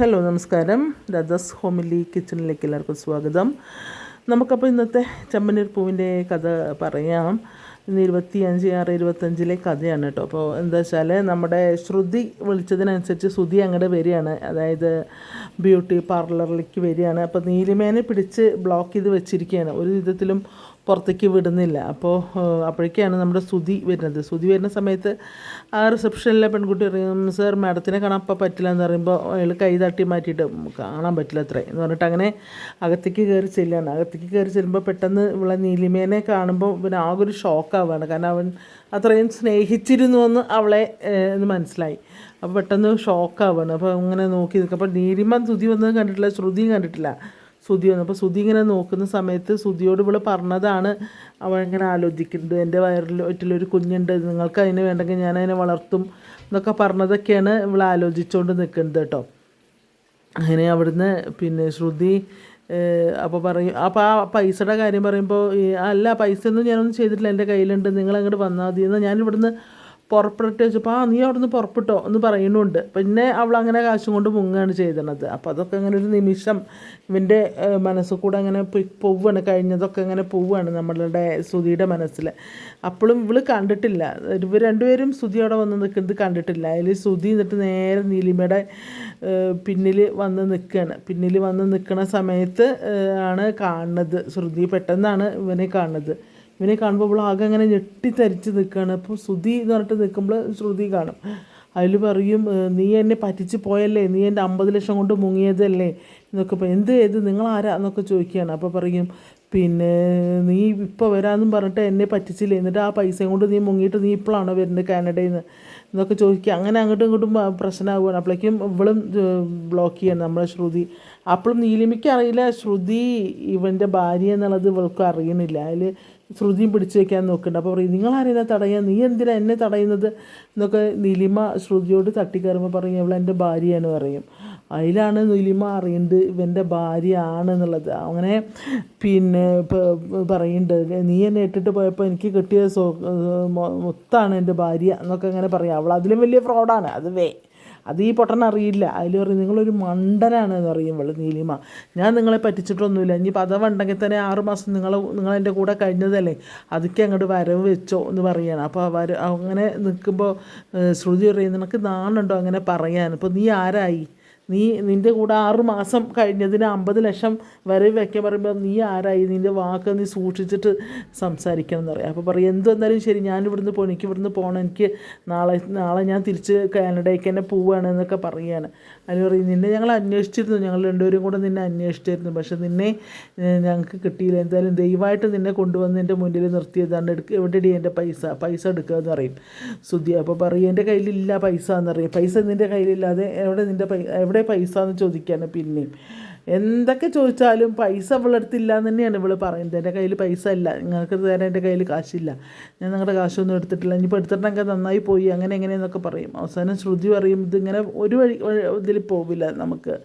Hello നമസ്കാരം. രഥസ് homely കിച്ചണിലേക്ക് എല്ലാവർക്കും സ്വാഗതം. നമുക്കപ്പോൾ ഇന്നത്തെ ചെമ്മനീർ പൂവിന്റെ കഥ പറയാം. ഇന്ന് ഇരുപത്തി അഞ്ച് ആറ് ഇരുപത്തഞ്ചിലെ കഥയാണ് കേട്ടോ. അപ്പോൾ എന്താ വെച്ചാൽ നമ്മുടെ ശ്രുതി വിളിച്ചതിനനുസരിച്ച് ശ്രുതി അങ്ങോട്ട് വരികയാണ്. അതായത് ബ്യൂട്ടി പാർലറിലേക്ക് വരികയാണ്. അപ്പോൾ നീലിമേനെ പിടിച്ച് ബ്ലോക്ക് ചെയ്ത് വെച്ചിരിക്കുകയാണ്. ഒരു വിധത്തിലും പുറത്തേക്ക് വിടുന്നില്ല. അപ്പോൾ അപ്പോഴേക്കാണ് നമ്മുടെ ശ്രുതി വരുന്നത്. ശ്രുതി വരുന്ന സമയത്ത് ആ റിസപ്ഷനിലെ പെൺകുട്ടി പറയും സർ മാഡത്തിനെ കാണാൻ അപ്പം പറ്റില്ല എന്ന് പറയുമ്പോൾ അയാൾ കൈ തട്ടി മാറ്റിയിട്ട് കാണാൻ പറ്റില്ല അത്രേ എന്ന് പറഞ്ഞിട്ട് അങ്ങനെ അകത്തേക്ക് കയറി ചെല്ലുകയാണ്. അകത്തേക്ക് കയറി ചെല്ലുമ്പോൾ പെട്ടെന്ന് ഇവിടെ നീലിമേനെ കാണുമ്പോൾ പിന്നെ ആകെ ഒരു ഷോക്കാവുകയാണ് കാരണം അവൻ അത്രയും സ്നേഹിച്ചിരുന്നു എന്ന് അവളെ എന്ന് മനസ്സിലായി. അപ്പോൾ പെട്ടെന്ന് ഷോക്കാവുകയാണ് അപ്പോൾ അങ്ങനെ നോക്കി നിൽക്കുക അപ്പോൾ നീലിമ ശ്രുതി വന്നത് കണ്ടിട്ടില്ല ശ്രുതിയും കണ്ടിട്ടില്ല ശ്രുതി വന്നു. അപ്പോൾ ശ്രുതി ഇങ്ങനെ നോക്കുന്ന സമയത്ത് ശ്രുതിയോട് ഇവൾ പറഞ്ഞതാണ് അവൾ ഇങ്ങനെ ആലോചിക്കുന്നത് എന്റെ വയറിൽ ഒറ്റിലൊരു കുഞ്ഞുണ്ട്. നിങ്ങൾക്ക് അതിന് വേണ്ടെങ്കിൽ ഞാൻ അതിനെ വളർത്തും എന്നൊക്കെ പറഞ്ഞതൊക്കെയാണ് ഇവൾ ആലോചിച്ചുകൊണ്ട് നിൽക്കുന്നത് കേട്ടോ. അങ്ങനെ അവിടുന്ന് പിന്നെ ശ്രുതി അപ്പോൾ പറയും അപ്പോൾ ആ പൈസയുടെ കാര്യം പറയുമ്പോൾ അല്ല പൈസ ഒന്നും ഞാനൊന്നും ചെയ്തിട്ടില്ല എന്റെ കയ്യിലുണ്ട് നിങ്ങൾ അങ്ങോട്ട് വന്നാൽ മതി. എന്ന് ഞാൻ ഇവിടുന്ന് പുറപ്പെട്ട് വെച്ചപ്പോൾ ആ നീ അവിടുന്ന് പുറപ്പെട്ടോ? എന്ന് പറയുന്നുണ്ട്. പിന്നെ അവൾ അങ്ങനെ കാശും കൊണ്ട് മുങ്ങുകയാണ് ചെയ്തിരുന്നത് അപ്പോൾ അതൊക്കെ അങ്ങനെ ഒരു നിമിഷം ഇവന്റെ മനസ്സിൽ കൂടെ അങ്ങനെ പോവുകയാണ് കഴിഞ്ഞതൊക്കെ അങ്ങനെ പോവുകയാണ് നമ്മളുടെ സുധിയുടെ മനസ്സിൽ അപ്പോഴും ഇവൾ കണ്ടിട്ടില്ല. ഇവർ രണ്ടുപേരും അവിടെ വന്ന് നിൽക്കുന്നത് കണ്ടിട്ടില്ല. അതിൽ സുധി എന്നിട്ട് നേരെ നീലിമയുടെ പിന്നിൽ വന്ന് നിൽക്കുകയാണ് പിന്നിൽ വന്ന് നിൽക്കുന്ന സമയത്ത് ആണ് കാണുന്നത്. ശ്രുതി പെട്ടെന്നാണ് ഇവനെ കാണുന്നത്. ഇവനെ കാണുമ്പോൾ ആകെ അങ്ങനെ ഞെട്ടിത്തരിച്ച് നിൽക്കുകയാണ് അപ്പോൾ ശ്രുതി എന്ന് പറഞ്ഞിട്ട് നിൽക്കുമ്പോൾ ശ്രുതി കാണും. അതിൽ പറയും നീ എന്നെ പറ്റിച്ച് പോയല്ലേ? നീ എന്റെ അമ്പത് ലക്ഷം കൊണ്ട് മുങ്ങിയതല്ലേ? എന്നൊക്കെ എന്ത് ചെയ്ത് നിങ്ങൾ ആരാ എന്നൊക്കെ ചോദിക്കുകയാണ്. അപ്പോൾ പറയും പിന്നെ നീ ഇപ്പോൾ വരാമെന്നും പറഞ്ഞിട്ട് എന്നെ പറ്റിച്ചില്ലേ? എന്നിട്ട് ആ പൈസയും കൊണ്ട് നീ മുങ്ങിയിട്ട് നീ ഇപ്പോഴാണോ വരുന്നത് കാനഡയിൽ നിന്ന്? എന്നൊക്കെ ചോദിക്കുക. അങ്ങനെ അങ്ങോട്ടും ഇങ്ങോട്ടും പ്രശ്നമാകുകയാണ് അപ്പോഴേക്കും ഇവളും ബ്ലോക്ക് ചെയ്യണം നമ്മളെ ശ്രുതി. അപ്പോഴും നീലിമിക്ക് അറിയില്ല ശ്രുതി ഇവന്റെ ഭാര്യ എന്നുള്ളത് ഇവൾക്ക് അറിയണില്ല അതിൽ ശ്രുതിയും പിടിച്ചു വെക്കാൻ നോക്കുന്നുണ്ട്. അപ്പോൾ പറയും നിങ്ങളാരെന്നെ തടയാൻ നീ എന്തിനാ എന്നെ തടയുന്നത്? എന്നൊക്കെ നീലിമ ശ്രുതിയോട് തട്ടിക്കയറുമ്പോൾ പറയും ഇവൾ എന്റെ ഭാര്യയാണ് പറയും. അതിലാണ് നീലിമ അറിയുന്നത് ഇവന്റെ ഭാര്യ ആണെന്നുള്ളത് അങ്ങനെ പിന്നെ പറയുന്നുണ്ട് നീ എന്നെ ഇട്ടിട്ട് പോയപ്പോൾ എനിക്ക് കിട്ടിയ മൊ- മൊത്താണ് എന്റെ ഭാര്യ എന്നൊക്കെ അങ്ങനെ പറയാം. അവൾ അതിലും വലിയ ഫ്രോഡാണ് അത് വേ അത് ഈ പൊട്ടൻ അറിയില്ല. അതിൽ പറയും നിങ്ങളൊരു മണ്ടനാണ് എന്ന് പറയും ഇവൾ നീലിമ. ഞാൻ നിങ്ങളെ പറ്റിച്ചിട്ടൊന്നുമില്ല. ഇനി അഥവാ ഉണ്ടെങ്കിൽ തന്നെ ആറുമാസം നിങ്ങൾ എന്റെ കൂടെ കഴിഞ്ഞതല്ലേ? അതൊക്കെ അങ്ങോട്ട് വരവ് വെച്ചോ എന്ന് പറയുകയാണ് അപ്പോൾ വര അങ്ങനെ നിൽക്കുമ്പോൾ ശ്രുതി പറയും നിനക്ക് നാണുണ്ടോ? അങ്ങനെ പറയാൻ. ഇപ്പോൾ നീ ആരായി? നീ നിന്റെ കൂടെ ആറു മാസം കഴിഞ്ഞതിന് അമ്പത് ലക്ഷം വരെ വയ്ക്കാൻ പറയുമ്പോൾ നീ ആരായി? നിന്റെ വാക്ക് നീ സൂക്ഷിച്ചിട്ട് സംസാരിക്കണം എന്ന് പറയാം. അപ്പോൾ പറയും എന്ത് വന്നാലും ശരി ഞാൻ ഇവിടുന്ന് പോകണം എനിക്ക് ഇവിടുന്ന് പോകണം എനിക്ക് നാളെ നാളെ ഞാൻ തിരിച്ച് കാനഡയ്ക്ക് തന്നെ പോവുകയാണ് എന്നൊക്കെ പറയുകയാണ് അതിന് പറയും നിന്നെ ഞങ്ങൾ അന്വേഷിച്ചിരുന്നു. ഞങ്ങൾ രണ്ടുപേരും കൂടെ നിന്നെ അന്വേഷിച്ചിരുന്നു. പക്ഷെ നിന്നെ ഞങ്ങൾക്ക് കിട്ടിയില്ല. എന്തായാലും ദയവായിട്ട് നിന്നെ കൊണ്ടുവന്ന് എന്റെ മുന്നിൽ നിർത്തിയതാണ്. എടുക്കുക എവിടെയാണ് എന്റെ പൈസ? പൈസ എടുക്കുക എന്ന് പറയും. സുധി അപ്പോൾ പറയും എന്റെ കയ്യിലില്ല പൈസ എന്ന് പറയും. പൈസ നിന്റെ കയ്യിലില്ലാതെ എവിടെ നിന്റെ പൈ എവിടെ പൈസ എന്ന് ചോദിക്കുകയാണ് പിന്നെയും. എന്തൊക്കെ ചോദിച്ചാലും പൈസ ഇവളെടുത്തില്ല എന്ന് തന്നെയാണ് ഇവൾ പറയുന്നത്. എന്റെ കയ്യിൽ പൈസ ഇല്ല. നിങ്ങൾക്ക് തരാൻ എന്റെ കയ്യിൽ കാശില്ല. ഞാൻ നിങ്ങളുടെ കാശൊന്നും എടുത്തിട്ടില്ല. ഇനിയിപ്പോൾ എടുത്തിട്ടുണ്ടെങ്കിൽ നന്നായി പോയി. അങ്ങനെ എങ്ങനെയെന്നൊക്കെ പറയും. അവസാനം ശ്രുതി പറയും ഇതിങ്ങനെ ഒരു വഴി ഇതിൽ പോവില്ല നമുക്ക്.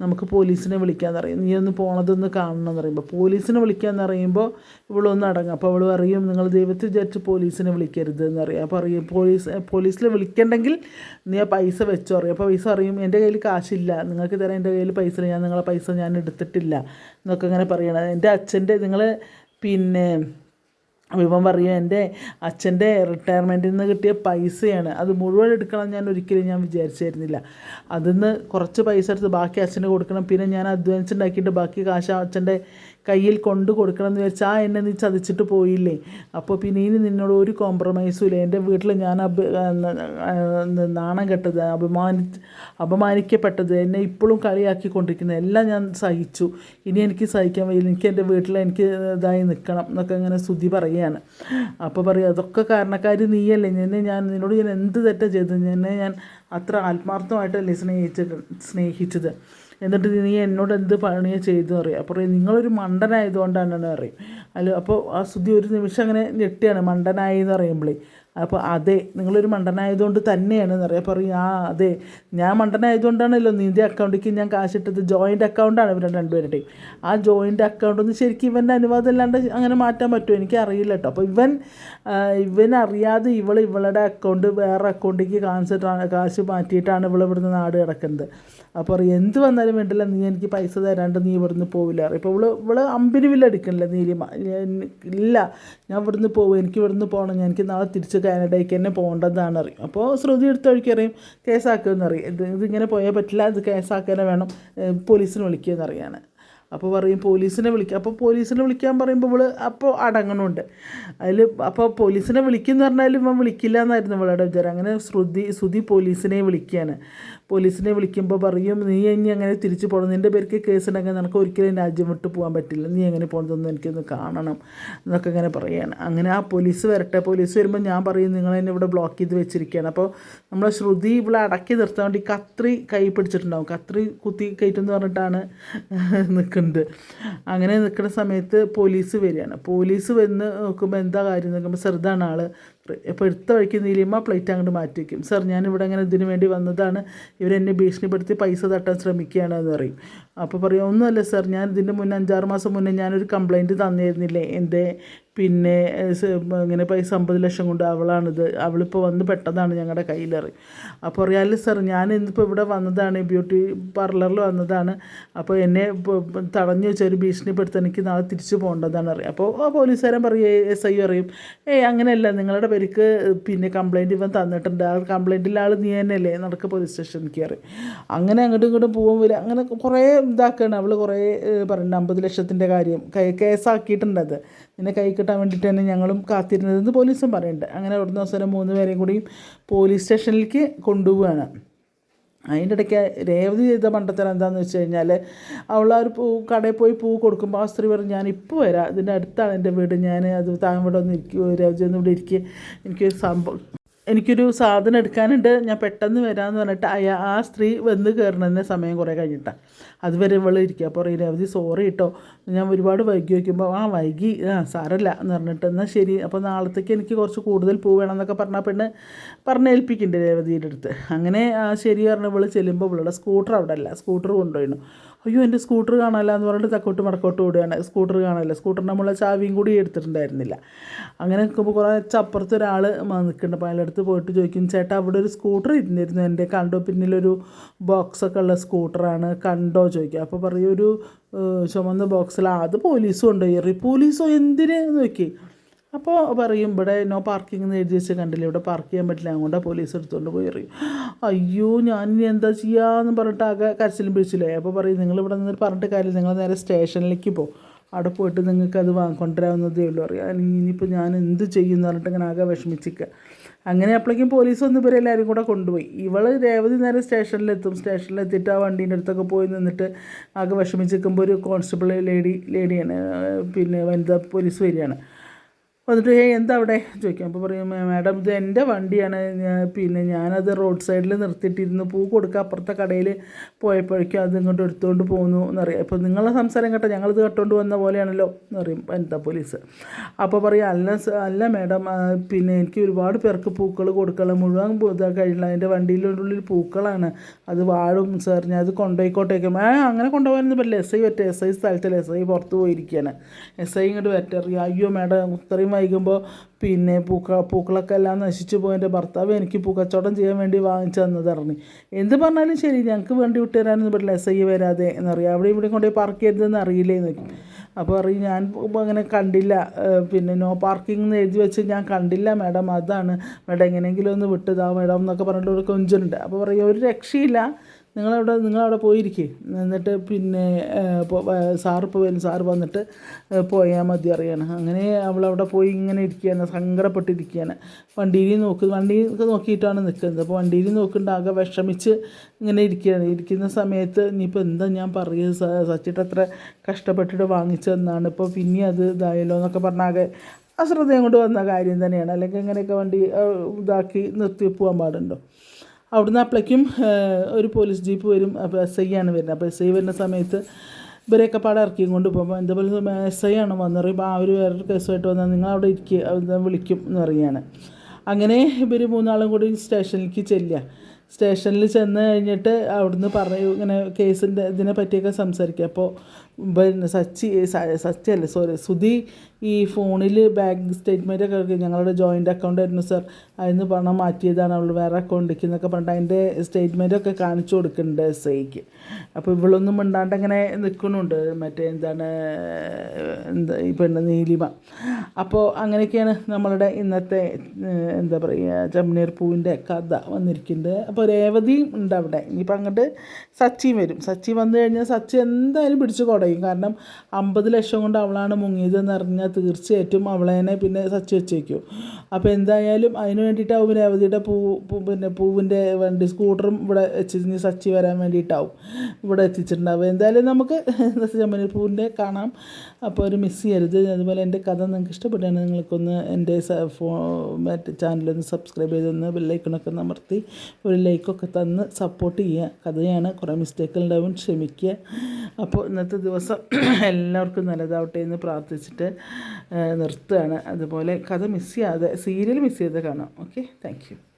നമുക്ക് പോലീസിനെ വിളിക്കാൻ പറയും. നീ ഒന്ന് പോണതൊന്ന് കാണണം എന്ന് പറയുമ്പോൾ പോലീസിനെ വിളിക്കാമെന്ന് പറയുമ്പോൾ ഇവളൊന്ന് അടങ്ങും. അപ്പോൾ അവൾ പറയും നിങ്ങൾ ദൈവത്തെ വിചാരിച്ച് പോലീസിനെ വിളിക്കരുത് എന്ന് പറയും. അപ്പോൾ അറിയും പോലീസ് പോലീസിൽ വിളിക്കണ്ടെങ്കിൽ നീ ആ പൈസ വെച്ചോ അറിയും അപ്പോൾ പൈസ അറിയും എന്റെ കയ്യിൽ കാശില്ല. നിങ്ങൾക്ക് തരാൻ എന്റെ കയ്യിൽ പൈസ ഞാൻ നിങ്ങളെ പൈസ ഞാൻ എടുത്തിട്ടില്ല എന്നൊക്കെ അങ്ങനെ പറയണം. എന്റെ അച്ഛന്റെ നിങ്ങൾ പിന്നെ വിഭവം പറയും എന്റെ അച്ഛന്റെ റിട്ടയർമെന്റിൽ നിന്ന് കിട്ടിയ പൈസയാണ്. അത് മുഴുവൻ എടുക്കണം ഞാൻ ഒരിക്കലും ഞാൻ വിചാരിച്ചായിരുന്നില്ല. അതിൽ നിന്ന് കുറച്ച് പൈസ എടുത്ത് ബാക്കി അച്ഛന് കൊടുക്കണം. പിന്നെ ഞാൻ അധ്വാനിച്ചുണ്ടാക്കിയിട്ട് ബാക്കി കാശ് അച്ഛന്റെ കയ്യിൽ കൊണ്ട് കൊടുക്കണം എന്ന് വെച്ചാൽ ആ എന്നെ നീ ചതിച്ചിട്ട് പോയില്ലേ? അപ്പോൾ പിന്നെ ഇനി നിന്നോട് ഒരു കോംപ്രമൈസും ഇല്ല. എന്റെ വീട്ടിൽ ഞാൻ അഭി നാണം കെട്ടത് അപമാനി അപമാനിക്കപ്പെട്ടത് എന്നെ ഇപ്പോഴും കളിയാക്കിക്കൊണ്ടിരിക്കുന്നത് എല്ലാം ഞാൻ സഹിച്ചു. ഇനി എനിക്ക് സഹിക്കാൻ വയ്യ. എനിക്ക് എന്റെ വീട്ടിൽ എനിക്ക് ഇതായി നിൽക്കണം എന്നൊക്കെ ഇങ്ങനെ സ്തുതി പറയുകയാണ്. അപ്പോൾ പറയും അതൊക്കെ കാരണക്കാർ നീയല്ലേ? എന്നെ ഞാൻ നിന്നോട് ഞാൻ എന്ത് തെറ്റാണ് ചെയ്തത്? എന്നെ ഞാൻ അത്ര ആത്മാർത്ഥമായിട്ടല്ലേ സ്നേഹിച്ചത് സ്നേഹിച്ചത്? എന്നിട്ട് നീ എന്നോട് എന്ത് പണിയാണ് ചെയ്തു പറയും അപ്പോൾ പറയും നിങ്ങളൊരു മണ്ടനായതുകൊണ്ടാണെന്ന് പറയും അല്ല അപ്പോൾ ആ സുധി ഒരു നിമിഷം അങ്ങനെ ഞെട്ടിയാണ്. മണ്ടനായി എന്ന് പറയുമ്പോഴേ അപ്പോൾ അതെ നിങ്ങളൊരു മണ്ടനായതുകൊണ്ട് തന്നെയാണ് നിറയെ പറയും. ആ അതെ ഞാൻ മണ്ടനായതുകൊണ്ടാണല്ലോ നിന്റെ അക്കൗണ്ടിലേക്ക് ഞാൻ കാശിട്ടത്. ജോയിന്റ് അക്കൗണ്ടാണ് ഇവരുടെ രണ്ടുപേരുടെയും. ആ ജോയിന്റ് അക്കൗണ്ട് ഒന്ന് ശരിക്കും ഇവന്റെ അനുവാദം ഇല്ലാണ്ട് അങ്ങനെ മാറ്റാൻ പറ്റുമോ? എനിക്ക് അറിയില്ല കേട്ടോ. അപ്പോൾ ഇവൻ ഇവൻ അറിയാതെ ഇവൾ ഇവളുടെ അക്കൗണ്ട് വേറെ അക്കൗണ്ടിലേക്ക് കാണിച്ചിട്ടാണ് കാശ് മാറ്റിയിട്ടാണ് ഇവൾ ഇവിടുന്ന് നാട് കിടക്കുന്നത്. അപ്പോൾ പറയും എന്ത് വന്നാലും വേണ്ടില്ല നീ എനിക്ക് പൈസ തരാണ്ട് നീ ഇവിടുന്ന് പോവില്ല. ഇപ്പോൾ ഇവൾ ഇവൾ അമ്പിന് വില്ല എടുക്കണില്ല നീലിമ ഇല്ല ഞാൻ ഇവിടുന്ന് പോകും എനിക്ക് ഇവിടുന്ന് പോകണം ഞാൻ എനിക്ക് നാളെ തിരിച്ച് കാനഡയ്ക്ക് തന്നെ പോകേണ്ടതാണ് അറിയും അപ്പോൾ ശ്രുതി എടുത്ത വഴിക്ക് അറിയും കേസാക്കുമെന്ന് അറിയും ഇത് ഇതിങ്ങനെ പോയാൽ പറ്റില്ല ഇത് കേസാക്കാനെ വേണം പോലീസിന് വിളിക്കുമെന്ന് അറിയാണ് അപ്പോൾ പറയും പോലീസിനെ വിളിക്കുക അപ്പോൾ പോലീസിനെ വിളിക്കാൻ പറയുമ്പോൾ ഇവൾ അപ്പോൾ അടങ്ങണുണ്ട്. അതിൽ അപ്പോൾ പോലീസിനെ വിളിക്കുന്ന പറഞ്ഞാലും ഇവൻ വിളിക്കില്ല എന്നായിരുന്നു ഇവളുടെ വിചാരം. അങ്ങനെ ശ്രുതി ശ്രുതി പോലീസിനെ വിളിക്കുകയാണ് പോലീസിനെ വിളിക്കുമ്പോൾ പറയും നീ ഇനി അങ്ങനെ തിരിച്ചു പോകണം നിന്റെ പേർക്ക് കേസുണ്ടെങ്കിൽ നിനക്ക് ഒരിക്കലും രാജ്യം വിട്ട് പോകാൻ പറ്റില്ല. നീ എങ്ങനെ പോകുന്നതെന്ന് എനിക്കൊന്ന് കാണണം. എന്നൊക്കെ ഇങ്ങനെ പറയുകയാണ് അങ്ങനെ ആ പോലീസ് വരട്ടെ. പോലീസ് വരുമ്പോൾ ഞാൻ പറയും നിങ്ങൾ എന്നെ ഇവിടെ ബ്ലോക്ക് ചെയ്ത് വെച്ചിരിക്കുകയാണ് അപ്പോൾ നമ്മളെ ശ്രുതി ഇവിടെ അടക്കി നിർത്താൻ വേണ്ടി കത്രി കൈ പിടിച്ചിട്ടുണ്ടാവും. കത്രി കുത്തി കയറ്റെന്ന് പറഞ്ഞിട്ടാണ് നിൽക്കുന്നത് അങ്ങനെ നിൽക്കുന്ന സമയത്ത് പോലീസ് വരികയാണ്. പോലീസ് വന്ന് നോക്കുമ്പോൾ എന്താ കാര്യം നോക്കുമ്പോൾ ചെറുതാണ് ആൾ അപ്പോൾ എടുത്ത വഴിക്ക് നീലിയമ്മ പ്ലേറ്റ് അങ്ങോട്ട് മാറ്റി വയ്ക്കും സാർ ഞാനിവിടെ അങ്ങനെ ഇതിനു വേണ്ടി വന്നതാണ്. ഇവരെന്നെ ഭീഷണിപ്പെടുത്തി പൈസ തട്ടാൻ ശ്രമിക്കുകയാണ് എന്ന് പറയും. അപ്പോൾ പറയും ഒന്നുമല്ല സാർ ഞാൻ ഇതിന്റെ മുന്നേ അഞ്ചാറ് മാസം മുന്നേ ഞാനൊരു കംപ്ലയിന്റ് തന്നിരുന്നില്ലേ? എന്റെ പിന്നെ ഇങ്ങനെ പൈസ അമ്പത് ലക്ഷം കൊണ്ട് അവളാണിത്. അവളിപ്പോൾ വന്ന് പെട്ടതാണ് ഞങ്ങളുടെ കയ്യിലറി. അപ്പോൾ അറിയാമല്ലോ സാർ ഞാൻ ഇന്നിപ്പോൾ ഇവിടെ വന്നതാണ് ബ്യൂട്ടി പാർലറിൽ വന്നതാണ്. അപ്പോൾ എന്നെ തടഞ്ഞു വെച്ച ഒരു ഭീഷണിപ്പെടുത്താൻ എനിക്ക് നാളെ തിരിച്ചു പോകേണ്ടതാണ് അറിയാം. അപ്പോൾ ആ പോലീസുകാരൻ പറയും എസ് ഐ പറയും ഏയ് അങ്ങനെയല്ല നിങ്ങളുടെ പേർക്ക് പിന്നെ കംപ്ലൈന്റ് ഇവൻ തന്നിട്ടുണ്ട്. ആ കംപ്ലൈന്റിൽ ആൾ നീ തന്നെയല്ലേ? നടക്ക പോലീസ് സ്റ്റേഷനിൽ കയറി അങ്ങനെ അങ്ങോട്ടും ഇങ്ങോട്ടും പോകാൻ വരിക അങ്ങനെ കുറേ ഇതാക്കുകയാണ് അവൾ കുറേ പറയുന്നുണ്ട് അമ്പത് ലക്ഷത്തിന്റെ കാര്യം. കൈ നിന്നെ കൈ കിട്ടാൻ വേണ്ടിയിട്ട് തന്നെ ഞങ്ങളും കാത്തിരുന്നതെന്ന് പോലീസും പറയുന്നുണ്ട്. അങ്ങനെ അവിടുന്ന് അവസരം മൂന്ന് പേരെയും കൂടിയും പോലീസ് സ്റ്റേഷനിലേക്ക് കൊണ്ടുപോവുകയാണ് അതിന്റെ ഇടയ്ക്ക് രേവതി ചെയ്ത മണ്ടത്തരം എന്താണെന്ന് വെച്ച് കഴിഞ്ഞാൽ അവൾ ആ ഒരു പൂ കടയിൽ പോയി പൂ കൊടുക്കുമ്പോൾ ആ സ്ത്രീ പറഞ്ഞു ഞാൻ ഇപ്പോൾ വരാം. ഇതിന്റെ അടുത്താണ് എന്റെ വീട്. ഞാൻ അത് താൻ ഇവിടെ ഒന്ന് ഇരിക്കുമോ രേവതി ഒന്ന് ഇവിടെ ഇരിക്കുക എനിക്ക് സംഭവം എനിക്കൊരു സാധനം എടുക്കാനുണ്ട്. ഞാൻ പെട്ടെന്ന് വരാമെന്ന് പറഞ്ഞിട്ട് അയാ ആ സ്ത്രീ വന്ന് കയറണതിന് സമയം കുറേ കഴിഞ്ഞിട്ടാണ് അതുവരെ ഇവൾ ഇരിക്കുക അപ്പോൾ പറയും രവതി സോറി കേട്ടോ ഞാൻ ഒരുപാട് വൈകി വയ്ക്കുമ്പോൾ ആ വൈകി. ആ സാരല്ല. എന്ന് പറഞ്ഞിട്ട് എന്നാൽ ശരി. അപ്പോൾ നാളത്തേക്ക് എനിക്ക് കുറച്ച് കൂടുതൽ പൂ വേണം എന്നൊക്കെ പറഞ്ഞാൽ പെണ്ണ് പറഞ്ഞേൽപ്പിക്കുന്നുണ്ട് രേവതിയുടെ അടുത്ത്. അങ്ങനെ ആ ശരി പറഞ്ഞ് ഇവൾ ചെല്ലുമ്പോൾ ഇവളുടെ സ്കൂട്ടർ അവിടെ അല്ല. സ്കൂട്ടർ കൊണ്ടുപോയിരുന്നു അയ്യോ എന്റെ സ്കൂട്ടർ കാണാനില്ല എന്ന് പറഞ്ഞിട്ട് തക്കോട്ട് മടക്കോട്ട് ഓടുകയാണ്. സ്കൂട്ടർ കാണാമല്ല സ്കൂട്ടറിന്റെ നമ്മളെ ചാവിയും കൂടി എടുത്തിട്ടുണ്ടായിരുന്നില്ല. അങ്ങനെ നിൽക്കുമ്പോൾ കുറേ അപ്പുറത്ത് ഒരാൾ നിൽക്കുന്നുണ്ട് അപ്പോൾ അയാളടുത്ത് പോയിട്ട് ചോദിക്കും ചേട്ടാ അവിടെ ഒരു സ്കൂട്ടർ ഇരുന്നിരുന്നു. എന്റെ കണ്ടോ പിന്നിലൊരു ബോക്സൊക്കെ ഉള്ള സ്കൂട്ടറാണ്. കണ്ടോ ചോദിക്കുക. അപ്പോൾ പറയും ഒരു ചുമന്ന ബോക്സിൽ അത് പോലീസ് കൊണ്ടുപോയി. പോലീസോ എന്തിന് നോക്കി? അപ്പോൾ പറയും ഇവിടെ നോ പാർക്കിംഗ് എന്ന് എഴുതി വെച്ച് കണ്ടില്ല ഇവിടെ പാർക്ക് ചെയ്യാൻ പറ്റില്ല. അതുകൊണ്ട് പോലീസ് എടുത്തുകൊണ്ട് പോയി. എറിയും അയ്യോ ഞാൻ ഇനി എന്താ ചെയ്യാന്ന് പറഞ്ഞിട്ട് ആകെ കരച്ചിലും പിടിച്ചില്ലേ? അപ്പോൾ പറയും നിങ്ങൾ ഇവിടെ നിന്ന് പറഞ്ഞിട്ട് കാര്യം നിങ്ങൾ നേരെ സ്റ്റേഷനിലേക്ക് പോകും അവിടെ പോയിട്ട് നിങ്ങൾക്ക് അത് വാ കൊണ്ടുവരാവുന്നതേ ഉള്ളൂ. അറിയാം. അല്ലെങ്കിൽ ഇനിയിപ്പോൾ ഞാൻ എന്ത് ചെയ്യുമെന്ന് പറഞ്ഞിട്ട് ഇങ്ങനെ ആകെ വിഷമിച്ചിക്കുക അങ്ങനെ അപ്പോഴേക്കും പോലീസ് വന്ന് ഇവരെ എല്ലാവരും കൂടെ കൊണ്ടുപോയി. ഇവൾ രേവതി നേരെ സ്റ്റേഷനിലെത്തും. സ്റ്റേഷനിലെത്തിയിട്ട് ആ വണ്ടീന്റെ അടുത്തൊക്കെ പോയി നിന്നിട്ട് ആകെ വിഷമിച്ച് നിൽക്കുമ്പോൾ ഒരു കോൺസ്റ്റബിൾ ലേഡി ലേഡിയാണ്. പിന്നെ വനിതാ പോലീസ് വരികയാണ്. വന്നിട്ട് ഏ എന്താ അവിടെ? ചോദിക്കും. അപ്പോൾ പറയും മാഡം ഇത് എന്റെ വണ്ടിയാണ്. പിന്നെ ഞാനത് റോഡ് സൈഡിൽ നിർത്തിയിട്ടിരുന്നു. പൂ കൊടുക്കുക അപ്പുറത്തെ കടയിൽ പോയപ്പോഴേക്കും അത് ഇങ്ങോട്ട് എടുത്തുകൊണ്ട് പോകുന്നു എന്നറിയാം. അപ്പോൾ നിങ്ങളെ സംസാരം കേട്ടോ ഞങ്ങളിത് കേട്ടോണ്ട് വന്ന പോലെയാണല്ലോ എന്ന് പറയും വനിതാ പോലീസ്. അപ്പോൾ പറയും അല്ല അല്ല മാഡം പിന്നെ എനിക്ക് ഒരുപാട് പേർക്ക് പൂക്കൾ കൊടുക്കണം മുഴുവൻ കഴിയില്ല എന്റെ ഉള്ളിൽ പൂക്കളാണ്. അത് വാഴും സാർ. ഞാൻ അത് കൊണ്ടുപോയിക്കോട്ടേക്കും ആ അങ്ങനെ കൊണ്ടുപോകാനൊന്നും പറ്റില്ല. എസ് ഐ പറ്റും എസ് ഐ സ്ഥലത്തിൽ എസ് ഐ പുറത്ത് പോയിരിക്കുകയാണ് എസ് ഐ ഇങ്ങോട്ട് പറ്ററിയാം അയ്യോ മാഡം ഇത്രയും വൈകുമ്പോൾ പിന്നെ പൂക്ക പൂക്കളൊക്കെ എല്ലാം നശിച്ചു പോയി എന്റെ ഭർത്താവ് എനിക്ക് പൂക്കച്ചവടം ചെയ്യാൻ വേണ്ടി വാങ്ങിച്ചു തന്നത് പറഞ്ഞു എന്ത് പറഞ്ഞാലും ശരി ഞങ്ങൾക്ക് വേണ്ടി വിട്ടുതരാനൊന്നും പറ്റില്ല എസ് ഐ വരാതെ എന്നറിയാം. അവിടെ ഇവിടെ കൊണ്ടുപോയി പാർക്ക് ചെയ്തതെന്ന് അറിയില്ലേ എന്ന് അപ്പോൾ പറയും ഞാൻ അങ്ങനെ കണ്ടില്ല. പിന്നെ നോ പാർക്കിംഗ് എന്ന് എഴുതി വെച്ച് ഞാൻ കണ്ടില്ല മാഡം. അതാണ് മാഡം എങ്ങനെയെങ്കിലും ഒന്ന് വിട്ടതാ മാഡം എന്നൊക്കെ പറഞ്ഞിട്ട് ഒരു കൊഞ്ചുണ്ട് അപ്പോൾ പറയും ഒരു രക്ഷയില്ല. നിങ്ങളവിടെ നിങ്ങളവിടെ പോയിരിക്കേ. എന്നിട്ട് പിന്നെ സാറിപ്പോൾ വരും. സാറ് വന്നിട്ട് പോയാൽ മതി അറിയാണ് അങ്ങനെ അവളവിടെ പോയി ഇങ്ങനെ ഇരിക്കുകയാണ് സങ്കടപ്പെട്ടിരിക്കുകയാണ് വണ്ടിയിൽ നോക്ക് വണ്ടിയിൽ നോക്കിയിട്ടാണ് നിൽക്കുന്നത് അപ്പോൾ വണ്ടിയിൽ നോക്കുന്നുണ്ട് ആകെ വിഷമിച്ച് ഇങ്ങനെ ഇരിക്കുകയാണ് ഇരിക്കുന്ന സമയത്ത് ഇനിയിപ്പോൾ എന്താ ഞാൻ പറയുക സച്ചിട്ട് അത്ര കഷ്ടപ്പെട്ടിട്ട് വാങ്ങിച്ചതെന്നാണ് ഇപ്പോൾ പിന്നെ അത് ഇതായല്ലോ എന്നൊക്കെ പറഞ്ഞാകെ അശ്രദ്ധയും കൊണ്ട് വന്ന കാര്യം തന്നെയാണ്. അല്ലെങ്കിൽ ഇങ്ങനെയൊക്കെ വണ്ടി ഇതാക്കി നിർത്തി പോകാൻ പാടുണ്ടോ? അവിടുന്ന് അപ്പോഴേക്കും ഒരു പോലീസ് ജീപ്പ് വരും അപ്പോൾ എസ് ഐ ആണ് വരുന്നത്. അപ്പോൾ എസ് ഐ വരുന്ന സമയത്ത് ഇവരെയൊക്കെ പാടെ ഇറക്കിയും കൊണ്ട് പോകുമ്പോൾ എന്താ എസ് ഐ ആണ് വന്ന് പറയുമ്പോൾ ആ ഒരു വേറൊരു കേസുമായിട്ട് വന്നാൽ നിങ്ങൾ അവിടെ ഇരിക്കുക വിളിക്കും എന്ന് പറയുകയാണ്. അങ്ങനെ ഇവർ മൂന്നാളും കൂടി സ്റ്റേഷനിലേക്ക് ചെല്ലുക. സ്റ്റേഷനിൽ ചെന്ന് കഴിഞ്ഞിട്ട് അവിടുന്ന് പറയും ഇങ്ങനെ കേസിന്റെ ഇതിനെ പറ്റിയൊക്കെ സംസാരിക്കുക. അപ്പോൾ പിന്നെ സച്ചി സച്ചി അല്ല സോറി സുധി ഈ ഫോണിൽ ബാങ്ക് സ്റ്റേറ്റ്മെന്റ് ഒക്കെ ഞങ്ങളുടെ ജോയിന്റ് അക്കൗണ്ട് ആയിരുന്നു സർ അതിന് പണം മാറ്റിയതാണ് അവൾ വേറെ അക്കൗണ്ടിലേക്ക് എന്നൊക്കെ പറഞ്ഞിട്ട് അതിന്റെ സ്റ്റേറ്റ്മെന്റ് ഒക്കെ കാണിച്ചു കൊടുക്കുന്നുണ്ട് എസ് ഐക്ക്. അപ്പോൾ ഇവളൊന്നും മിണ്ടാണ്ട് അങ്ങനെ നിൽക്കുന്നുണ്ട് മറ്റേ എന്താണ് എന്താ ഈ പെണ്ണ് നീലിമ. അപ്പോൾ അങ്ങനെയൊക്കെയാണ് നമ്മളുടെ ഇന്നത്തെ എന്താ പറയുക ചമ്മനീർ പൂവിന്റെ കഥ വന്നിരിക്കുന്നത് അപ്പോൾ രേവതിയും ഉണ്ട് അവിടെ. ഇനിയിപ്പോൾ അങ്ങോട്ട് സച്ചിയും വരും. സച്ചി വന്നു കഴിഞ്ഞാൽ സച്ചി എന്തായാലും പിടിച്ച് കുടയും. കാരണം അമ്പത് ലക്ഷം കൊണ്ട് അവളാണ് മുങ്ങിയതെന്ന് അറിഞ്ഞാൽ തീർച്ചയായിട്ടും അവളേനെ പിന്നെ സച്ച് വെച്ചേക്കും. അപ്പോൾ എന്തായാലും അതിന് വേണ്ടിയിട്ടാവും രേവതിയുടെ പൂ പിന്നെ പൂവിന്റെ വണ്ടി സ്കൂട്ടറും ഇവിടെ വെച്ചിരുന്ന് സച്ചി വരാൻ വേണ്ടിയിട്ടാവും ഇവിടെ എത്തിച്ചിട്ടുണ്ടാവും എന്തായാലും നമുക്ക് ജമനി പൂവിന്റെ കാണാം. അപ്പോൾ ഒരു മിസ് ചെയ്യരുത്. അതുപോലെ എന്റെ കഥ നിങ്ങൾക്ക് ഇഷ്ടപ്പെട്ടാണ് നിങ്ങൾക്കൊന്ന് എന്റെ ഫോ മറ്റേ ചാനലൊന്ന് സബ്സ്ക്രൈബ് ചെയ്തൊന്ന് ബെല്ലൈക്കണൊക്കെ അമർത്തി ഒരു ലൈക്കൊക്കെ തന്ന് സപ്പോർട്ട് ചെയ്യുക. കഥയാണ് കുറേ മിസ്റ്റേക്കുകൾ ഉണ്ടാവും ക്ഷമിക്കുക. അപ്പോൾ ഇന്നത്തെ ദിവസം എല്ലാവർക്കും നല്ലതാവട്ടെ എന്ന് പ്രാർത്ഥിച്ചിട്ട് നിർത്തുകയാണ്. അതുപോലെ കഥ മിസ് ചെയ്യാതെ സീരിയൽ മിസ് ചെയ്ത് കാണാം. Okay thank